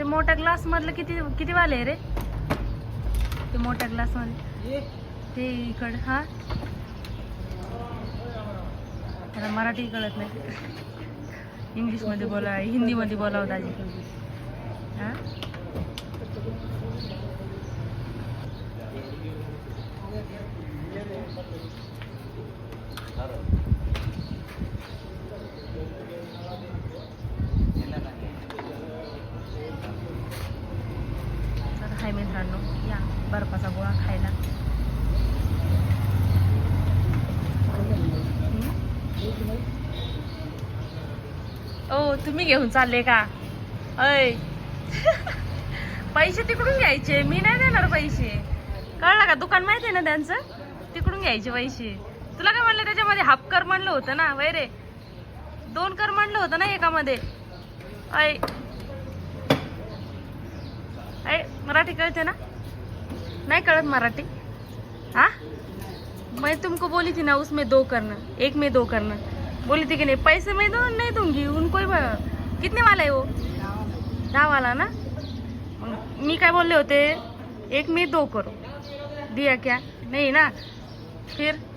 मोठ्या ग्लास मधलं किती किती वाले रे? ते मोठ्या ग्लासमध्ये ते इकड हा? त्याला मराठी कळत नाही. इंग्लिशमध्ये बोला हिंदी मध्ये बोलावं दाजी. हा? आहे मित्रांनो या बर्फाचा गोळा खायला. ओ तुम्ही घेऊन चालले का? अय पैसे तिकडून घ्यायचे. मी नाही देणार पैसे. कळलं का? दुकान माहिती आहे ना त्यांचं? तिकडून घ्यायचे पैसे. तुला काय म्हणलं त्याच्यामध्ये? हाफ कर म्हणलं होतं ना वैरे. दोन कर म्हणलं होतं ना एकामध्ये. अय मराठी कळते ना? नाही कळत मराठी? हा? मैं तुमको बोली थी ना उसमें दो करना एक में दो करना. बोली थी कि नहीं पैसे मैं दो नहीं दूंगी उनको ब- कितने वाला है वो? दहा वाला ना? मग मी काय बोलले होते एक में दो करो. दिया क्या? नहीं ना? फिर?